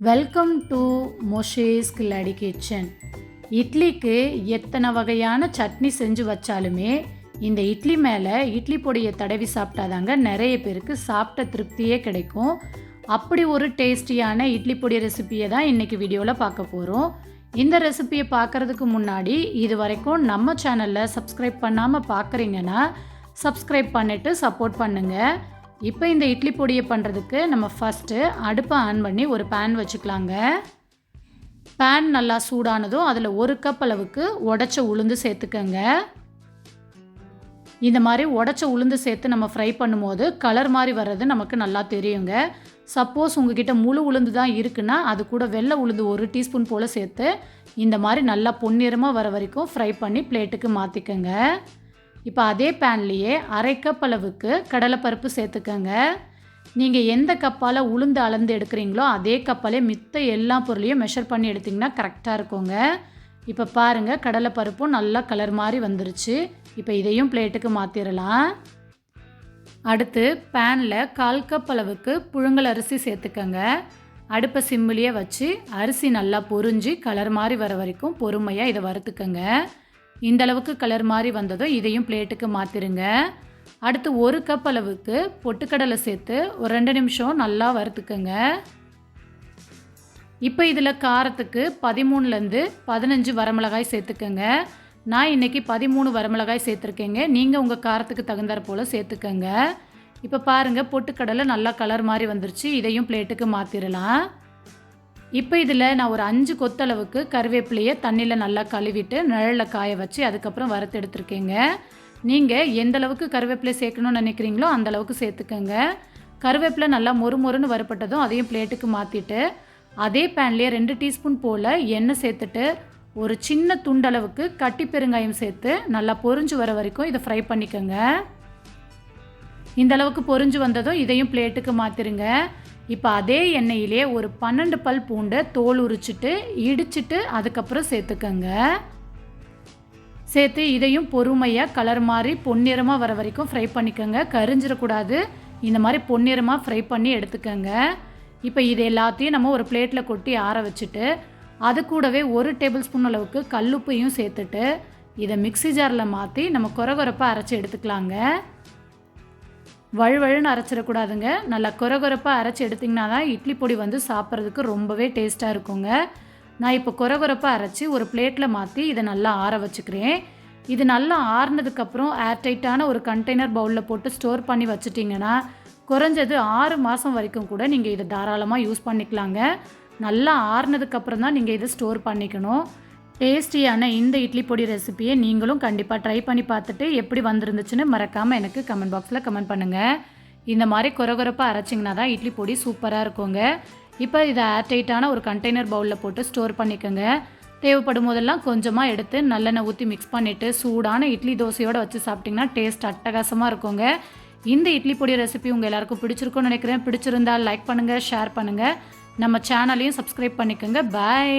Welcome to மொஷேஸ் கில்லாடி kitchen இட்லிக்கு எத்தனை வகையான சட்னி செஞ்சு வச்சாலுமே இந்த இட்லி மேலே இட்லி பொடியை தடவி சாப்பிட்டாதாங்க நிறைய பேருக்கு சாப்பிட்ட திருப்தியே கிடைக்கும். அப்படி ஒரு டேஸ்டியான இட்லி பொடி ரெசிபியை தான் இன்றைக்கி வீடியோவில் பார்க்க போகிறோம் இந்த ரெசிபியை பார்க்குறதுக்கு முன்னாடி இது வரைக்கும் நம்ம சேனலில் சப்ஸ்கிரைப் பண்ணாமல் பார்க்குறீங்கன்னா சப்ஸ்கிரைப் பண்ணிவிட்டு சப்போர்ட் பண்ணுங்கள் இப்போ இந்த இட்லி பொடியை பண்ணுறதுக்கு நம்ம ஃபஸ்ட்டு அடுப்பை ஆன் பண்ணி ஒரு பேன் வச்சுக்கலாங்க. பேன் நல்லா சூடானதும் அதில் ஒரு கப் அளவுக்கு உடச்ச உளுந்து சேர்த்துக்கங்க. இந்த மாதிரி உடச்ச உளுந்து சேர்த்து நம்ம ஃப்ரை பண்ணும்போது கலர் மாதிரி வர்றது நமக்கு நல்லா தெரியுங்க. சப்போஸ் உங்ககிட்ட முழு உளுந்து தான் இருக்குன்னா அது கூட வெள்ளை உளுந்து ஒரு டீஸ்பூன் போல் சேர்த்து இந்த மாதிரி நல்லா பொன்னிறமாக வர வரைக்கும் ஃப்ரை பண்ணி பிளேட்டுக்கு மாற்றிக்கங்க இப்போ அதே பேன்லேயே அரை கப் அளவுக்கு கடலைப்பருப்பு சேர்த்துக்கோங்க. நீங்கள் எந்த கப்பால் உளுந்து அளந்து எடுக்கிறீங்களோ அதே கப்பாலே மித்த எல்லா பொருளையும் மெஷர் பண்ணி எடுத்திங்கன்னா கரெக்டாக இருக்குங்க. இப்போ பாருங்கள் கடலைப்பருப்பும் நல்லா கலர் மாதிரி வந்துருச்சு. இப்போ இதையும் பிளேட்டுக்கு மாற்றிடலாம் அடுத்து பேனில் கால் கப் அளவுக்கு புழுங்கல் அரிசி சேர்த்துக்கங்க. அடுப்பை சிம்மிலேயே வச்சு அரிசி நல்லா பொரிஞ்சு கலர் மாதிரி வர வரைக்கும் பொறுமையாக இதை வறுத்துக்கங்க. இந்த அளவுக்கு கலர் மாதிரி வந்ததும் இதையும் பிளேட்டுக்கு மாற்றிருங்க அடுத்து ஒரு கப் அளவுக்கு பொட்டுக்கடலை சேர்த்து ஒரு ரெண்டு நிமிஷம் நல்லா வறுத்துக்கோங்க. இப்போ இதில் காரத்துக்கு பதிமூணுலேருந்து பதினஞ்சு வரமிளகாய் சேர்த்துக்கோங்க. நான் இன்றைக்கி பதிமூணு வரமிளகாய் சேர்த்துருக்கேங்க. நீங்கள் உங்கள் காரத்துக்கு தகுந்தாற் போல் சேர்த்துக்கோங்க. இப்போ பாருங்கள் பொட்டுக்கடலை நல்லா கலர் மாதிரி வந்துருச்சு. இதையும் பிளேட்டுக்கு மாற்றிடலாம் இப்போ இதில் நான் ஒரு அஞ்சு கொத்தளவுக்கு கருவேப்பிலையை தண்ணியில் நல்லா கழுவிட்டு நிழலில் காய வச்சு அதுக்கப்புறம் வறுத்து எடுத்துருக்கேங்க. நீங்கள் எந்த அளவுக்கு கருவேப்பிலை சேர்க்கணும்னு நினைக்கிறீங்களோ அந்த அளவுக்கு சேர்த்துக்கோங்க. கருவேப்பிலை நல்லா மொறு மொறுன்னு வறுப்பட்டதும் அதையும் பிளேட்டுக்கு மாற்றிட்டு அதே பேன்லேயே ரெண்டு டீஸ்பூன் போல் எண்ணெய் சேர்த்துட்டு ஒரு சின்ன துண்டளவுக்கு கட்டி பெருங்காயம் சேர்த்து நல்லா பொரிஞ்சு வர வரைக்கும் இதை ஃப்ரை பண்ணிக்கோங்க. இந்த அளவுக்கு பொரிஞ்சு வந்ததும் இதையும் பிளேட்டுக்கு மாற்றிருங்க இப்போ அதே எண்ணெயிலே ஒரு பன்னெண்டு பல் பூண்டை தோல் உரிச்சிட்டு இடிச்சிட்டு அதுக்கப்புறம் சேர்த்துக்கங்க. சேர்த்து இதையும் பொறுமையாக கலர் மாதிரி பொன்னிறமாக வர வரைக்கும் ஃப்ரை பண்ணிக்கோங்க. கரிஞ்சிடக்கூடாது. இந்த மாதிரி பொன்னிறமாக ஃப்ரை பண்ணி எடுத்துக்கோங்க. இப்போ இது எல்லாத்தையும் நம்ம ஒரு பிளேட்டில் கொட்டி ஆற வச்சுட்டு அது கூடவே ஒரு டேபிள் ஸ்பூன் அளவுக்கு கல்லுப்பையும் சேர்த்துட்டு இதை மிக்சி ஜாரில் மாற்றி நம்ம குறகுறப்பாக அரைச்சி எடுத்துக்கலாங்க. வழுவழுன்னு அரைச்சிடக்கூடாதுங்க நல்லா குறகுறப்பாக அரைச்சி எடுத்திங்கன்னா தான் இட்லி பொடி வந்து சாப்பிட்றதுக்கு ரொம்பவே டேஸ்ட்டாக இருக்குங்க. நான் இப்போ குறகுறப்பாக அரைச்சி ஒரு பிளேட்டில் மாற்றி இதை நல்லா ஆற வச்சுக்கிறேன். இது நல்லா ஆறுனதுக்கப்புறம் ஏர்டைட்டான ஒரு கண்டெய்னர் பவுலில் போட்டு ஸ்டோர் பண்ணி வச்சுட்டிங்கன்னா குறைஞ்சது ஆறு மாதம் வரைக்கும் கூட நீங்கள் இதை தாராளமாக யூஸ் பண்ணிக்கலாங்க. நல்லா ஆறுனதுக்கப்புறம் தான் நீங்கள் இதை ஸ்டோர் பண்ணிக்கணும். டேஸ்டியான இந்த இட்லி பொடி ரெசிபியை நீங்களும் கண்டிப்பாக ட்ரை பண்ணி பார்த்துட்டு எப்படி வந்திருந்துச்சுன்னு மறக்காமல் எனக்கு கமெண்ட் பாக்ஸில் கமெண்ட் பண்ணுங்கள் இந்த மாதிரி குறகுறப்பாக அரைச்சிங்கன்னா தான் இட்லி பொடி சூப்பராக இருக்குங்க. இப்போ இதை ஏர்டைட்டான ஒரு கண்டெய்னர் பவுலில் போட்டு ஸ்டோர் பண்ணிக்கோங்க. தேவைப்படும் போதெல்லாம் கொஞ்சமாக எடுத்து நல்லெண்ணெய் ஊற்றி மிக்ஸ் பண்ணிவிட்டு சூடான இட்லி தோசையோடு வச்சு சாப்பிட்டிங்கன்னா டேஸ்ட் அட்டகாசமாக இருக்குங்க. இந்த இட்லி பொடி ரெசிபி உங்கள் எல்லாருக்கும் பிடிச்சிருக்கும்னு நினைக்கிறேன். பிடிச்சிருந்தால் லைக் பண்ணுங்கள் ஷேர் பண்ணுங்கள் நம்ம சேனலையும் சப்ஸ்கிரைப் பண்ணிக்கோங்க. பாய்